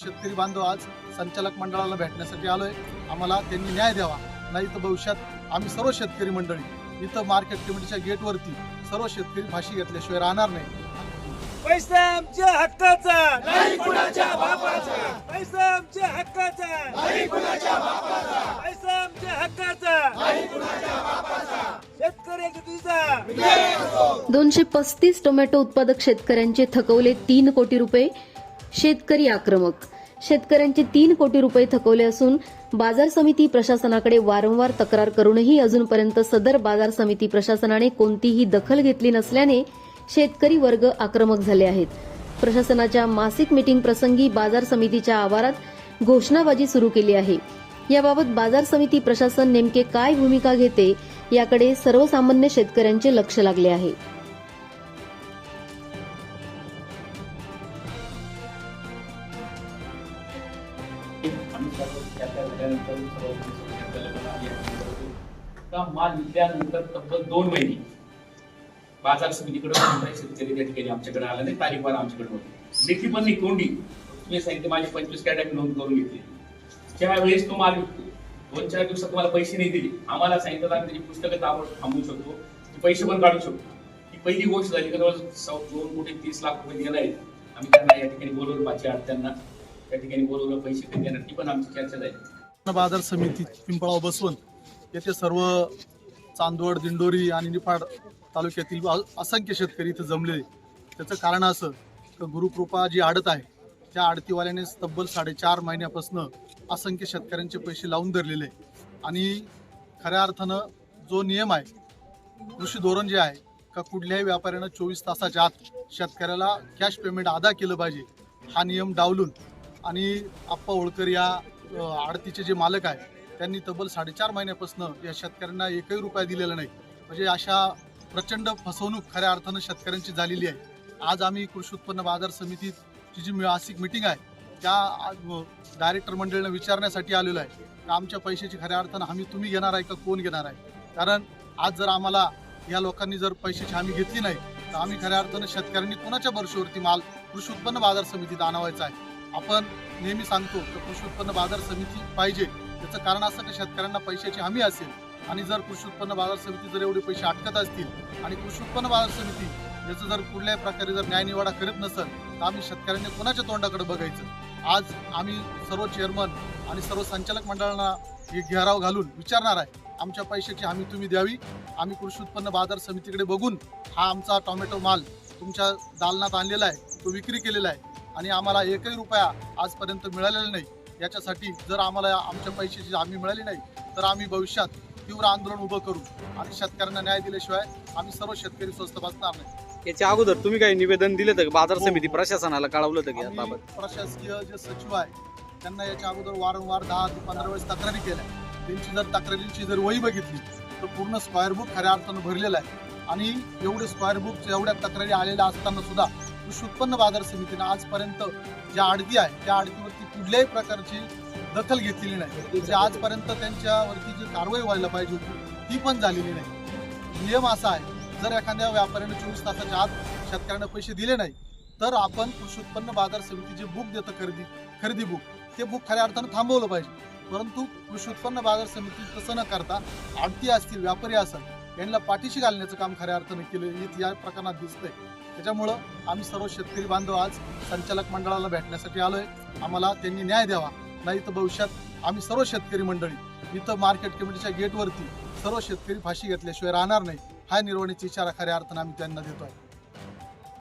शेतकरी बांधव आज संचालक मंडळाला भेटण्यासाठी आलोय. आम्हाला त्यांनी न्याय द्यावा. नाही तर भविष्यात आम्ही सर्व शेतकरी मंडळी इथं मार्केट कमिटीच्या गेटवरती सर्व शेतकरी फाशी घेतल्याशिवाय राहणार नाही. पैसा आमच्या हक्काचा. नाही कुणाच्या बापाचा. पैसा आमच्या हक्काचा. नाही कुणाच्या बापाचा. पैसा आमच्या हक्काचा. नाही कुणाच्या बापाचा. शेतकऱ्याच्या तुझा दोनशे पस्तीस टोमॅटो उत्पादक शेतकऱ्यांचे थकवले तीन कोटी रुपये. शेतकरी आक्रमक. शेतकऱ्यांचे तीन कोटी रुपये थकवले असून बाजार समिती प्रशासनाकडे वारंवार तक्रार करूनही अजूनपर्यंत सदर बाजार समिती प्रशासनाने कोणतीही दखल घेतली नसल्याने शेतकरी वर्ग आक्रमक झाले आहेत. प्रशासनाच्या मासिक मीटिंग प्रसंगी बाजार समितीच्या आवारात घोषणाबाजी सुरू केली आहे. याबाबत बाजार समिती प्रशासन नेमके काय भूमिका घेते याकडे सर्वसामान्य शेतकऱ्यांचे लक्ष लागले आहे. माल विकल्यानंतर तब्बल दोन महिने बाजार समितीकडे शेतकरी त्या ठिकाणी आमच्याकडे आला नाही तारीख मला आमच्याकडे होती लेखी पण नाही कोंडी. तुम्ही सांगितले माझी पंचवीस कॅटॅक नोंद करून घेतली. ज्यावेळेस तो माल विकतो. दोन चार दिवसात तुम्हाला पैसे नाही दिले. आम्हाला सांगितलं आम्ही त्याची पुस्तकं ताबड थांबवू शकतो. पैसे पण काढू शकतो. ही पहिली गोष्ट झाली की जवळ दोन कोटी तीस लाख रुपये दिले आहेत. आम्ही त्यांना या ठिकाणी बोलवलं पाचशे आठ त्यांना. त्या ठिकाणी बोलवलं पैसे कधी देणार ती पण आमची चर्चा झाली बाजार समिती पिंपळाव बसवून येथे सर्व चांदवड दिंडोरी आणि निफाड तालुक्यातील अ- असंख्य शेतकरी इथं जमले त्याचं कारण असं की गुरुकृपा जी आडत आहे त्या आडतीवाल्याने तब्बल साडेचार महिन्यापासून असंख्य शेतकऱ्यांचे पैसे लावून धरलेले आणि खऱ्या अर्थानं जो नियम आहे कृषी धोरण जे आहे का कुठल्याही व्यापाऱ्यानं चोवीस तासाच्या आत शेतकऱ्याला कॅश पेमेंट अदा केलं पाहिजे हा नियम डावलून आणि आप्पा होळकर या आडतीचे जे मालक आहे त्यांनी तब्बल साडेचार महिन्यापासून या शेतकऱ्यांना एकही रुपया दिलेला नाही. म्हणजे अशा प्रचंड फसवणूक खऱ्या अर्थानं शेतकऱ्यांची झालेली आहे. आज आम्ही कृषी उत्पन्न बाजार समितीची जी मासिक मिटिंग आहे त्या डायरेक्टर मंडळीनं विचारण्यासाठी आलेलो आहे. का आमच्या पैशाची खऱ्या अर्थानं हमी तुम्ही घेणार आहे का कोण घेणार आहे? कारण आज जर आम्हाला या लोकांनी जर पैशाची हमी घेतली नाही तर आम्ही खऱ्या अर्थानं शेतकऱ्यांनी कोणाच्या भरशीवरती माल कृषी उत्पन्न बाजार समितीत आणावायचा आहे? आपण नेहमी सांगतो की कृषी उत्पन्न बाजार समिती पाहिजे. त्याचं कारण असं की शेतकऱ्यांना पैशाची हमी असेल आणि जर कृषी उत्पन्न बाजार समिती जर एवढे पैसे अटकत असतील आणि कृषी उत्पन्न बाजार समिती याचं जर कुठल्याही प्रकारे जर न्यायनिवाडा करत नसेल तर आम्ही शेतकऱ्यांनी कोणाच्या तोंडाकडे बघायचं? आज आम्ही सर्व चेअरमन आणि सर्व संचालक मंडळांना हे घेराव घालून विचारणार आहे आमच्या पैशाची हमी तुम्ही द्यावी? आम्ही कृषी उत्पन्न बाजार समितीकडे बघून हा आमचा टोमॅटो माल तुमच्या दालनात आणलेला आहे तो विक्री केलेला आहे. आणि आम्हाला एकही रुपया आजपर्यंत मिळालेला नाही. याच्यासाठी जर आम्हाला आमच्या पैशाची हमी मिळाली नाही तर आम्ही भविष्यात तीव्र आंदोलन उभं करू. आणि शेतकऱ्यांना न्याय दिल्याशिवाय आम्ही सर्व शेतकरी स्वस्त बसणार नाही. याच्या अगोदर तुम्ही काही निवेदन दिलं का? बाजार हो. समिती प्रशासनाला कळवलं आम्ही याबाबत? प्रशासकीय जे सचिव आहे त्यांना याच्या अगोदर वारंवार दहा ते पंधरा वेळेस तक्रारी केल्या. त्यांची जर तक्रारींची जर वही बघितली तर पूर्ण स्क्वेअर बुक खऱ्या अर्थानं भरलेलं आहे. आणि एवढे स्क्वेअर बुक एवढ्या तक्रारी आलेल्या असताना सुद्धा कृषी उत्पन्न बाजार समितीनं आजपर्यंत ज्या आडती आहे त्या आडतीवरती कुठल्याही प्रकारची दखल घेतलेली नाही. म्हणजे आजपर्यंत त्यांच्यावरती जी कारवाई व्हायला पाहिजे होती ती पण झालेली नाही. नियम असा आहे जर एखाद्या व्यापाऱ्याने चोवीस तासाच्या आत शेतकऱ्यांना पैसे दिले नाही तर आपण कृषी उत्पन्न बाजार समिती जे बुक देतं खरेदी खरेदी बुक ते बुक खऱ्या अर्थानं थांबवलं पाहिजे. परंतु कृषी उत्पन्न बाजार समिती तसं न करता आडती असतील व्यापारी असेल यांना पाठीशी घालण्याचं काम खऱ्या अर्थानं केलं हे या प्रकरणात दिसतंय. त्याच्यामुळं आम्ही सर्व शेतकरी बांधव आज संचालक मंडळाला भेटण्यासाठी आलोय. आम्हाला त्यांनी न्याय द्यावा. नाही तर भविष्यात आम्ही सर्व शेतकरी मंडळी इथं मार्केट कमिटीच्या गेटवरती सर्व शेतकरी फाशी घेतल्याशिवाय राहणार नाही. हा निर्वहणीचा इशारा खऱ्या अर्थानं आम्ही त्यांना देतो आहे